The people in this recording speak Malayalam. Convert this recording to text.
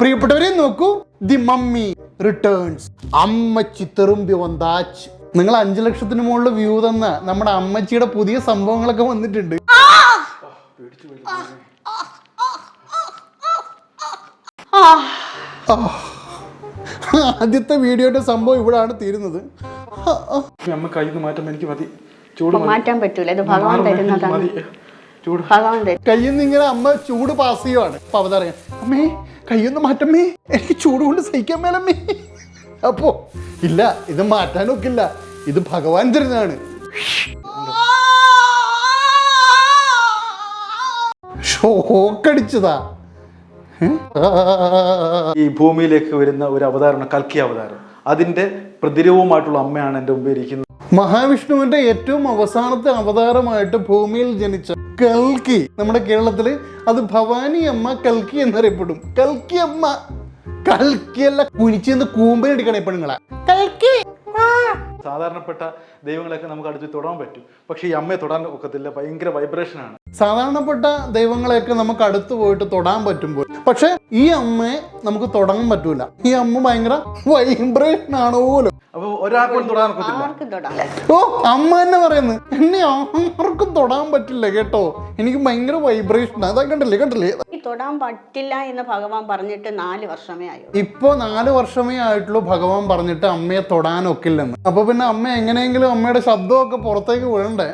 പ്രിയപ്പെട്ടവരെ നോക്കൂ. ദി മമ്മി റിട്ടേൺസ് അമ്മച്ചി തെറുമ്പി വന്താച്ച് നിങ്ങൾ അഞ്ചു ലക്ഷത്തിന് മുകളിൽ വ്യൂ തന്ന നമ്മുടെ അമ്മച്ചിയുടെ പുതിയ സംഭവങ്ങളൊക്കെ വന്നിട്ടുണ്ട്. ആദ്യത്തെ വീഡിയോയുടെ സംഭവം ഇവിടാണ് തീരുന്നത്. എനിക്ക് മതി. ചൂട് മാറ്റാൻ പറ്റൂല. ഇത് ഭഗവാൻ തരുന്നതാണ്. ഭഗവാൻ കയ്യിൽ നിന്ന് ഇങ്ങനെ അമ്മ ചൂട് പാസ് ചെയ്യുവാണ്. അപ്പൊ അവതറിയാം. അമ്മേ കയ്യൊന്ന് മാറ്റമ്മേ. എനിക്ക് ചൂട് കൊണ്ട് സഹിക്കാൻ മേലമ്മേ. അപ്പോ ഇല്ല ഇത് മാറ്റാനൊക്കില്ല. ഇത് ഭഗവാൻ തരുന്നതാണ്. ഷോക്കടിച്ചതാ? ഈ ഭൂമിയിലേക്ക് വരുന്ന ഒരു അവതാരമാണ് കൽക്കി അവതാരം. അതിന്റെ പ്രതിരൂപമായിട്ടുള്ള അമ്മയാണ് എന്റെ മുമ്പിൽ ഇരിക്കുന്നത്. മഹാവിഷ്ണുവിന്റെ ഏറ്റവും അവസാനത്തെ അവതാരമായിട്ട് ഭൂമിയിൽ ജനിച്ച കൽക്കി. നമ്മുടെ കേരളത്തിൽ അത് ഭവാനി അമ്മ കൽക്കി എന്നറിയപ്പെടും. കൽക്കി അമ്മ. കൽക്കിയല്ല കുനിച്ചെന്ന് കൂമ്പനടിക്കണേ പെണ്ണുങ്ങളെ. കൽക്കി. സാധാരണപ്പെട്ട ദൈവങ്ങളെയൊക്കെ നമുക്ക് അടുത്ത് തൊടാൻ പറ്റും. പക്ഷേ ഈ അമ്മയെ തൊടാൻ ഒക്കത്തില്ല. ഭയങ്കര വൈബ്രേഷനാണ് സാധാരണപ്പെട്ട ദൈവങ്ങളെയൊക്കെ നമുക്ക് അടുത്ത് പോയിട്ട് തൊടാൻ പറ്റുമ്പോൾ പക്ഷെ ഈ അമ്മയെ നമുക്ക് തൊടാൻ പറ്റൂല. ഈ അമ്മ ഭയങ്കര വൈബ്രേഷൻ ആണ് ഒരാൾക്കും തൊടാൻ പറ്റില്ല ആർക്കും ഓ അമ്മ തന്നെ പറയുന്നു. എന്നെ ആർക്കും തൊടാൻ പറ്റില്ല കേട്ടോ. എനിക്ക് ഭയങ്കര വൈബ്രേഷൻ അതാ കണ്ടില്ലേ കണ്ടില്ലേ? തൊടാൻ പറ്റില്ല എന്ന് ഭഗവാൻ പറഞ്ഞിട്ട് നാല് വർഷമേ ആയോ ഇപ്പൊ നാല് വർഷമേ ആയിട്ടുള്ളൂ ഭഗവാൻ പറഞ്ഞിട്ട് അമ്മയെ തൊടാനൊക്കില്ലെന്ന്. അപ്പൊ പിന്നെ അമ്മ എങ്ങനെയെങ്കിലും അമ്മയുടെ ശബ്ദമൊക്കെ പുറത്തേക്ക് വിടണ്ടേ?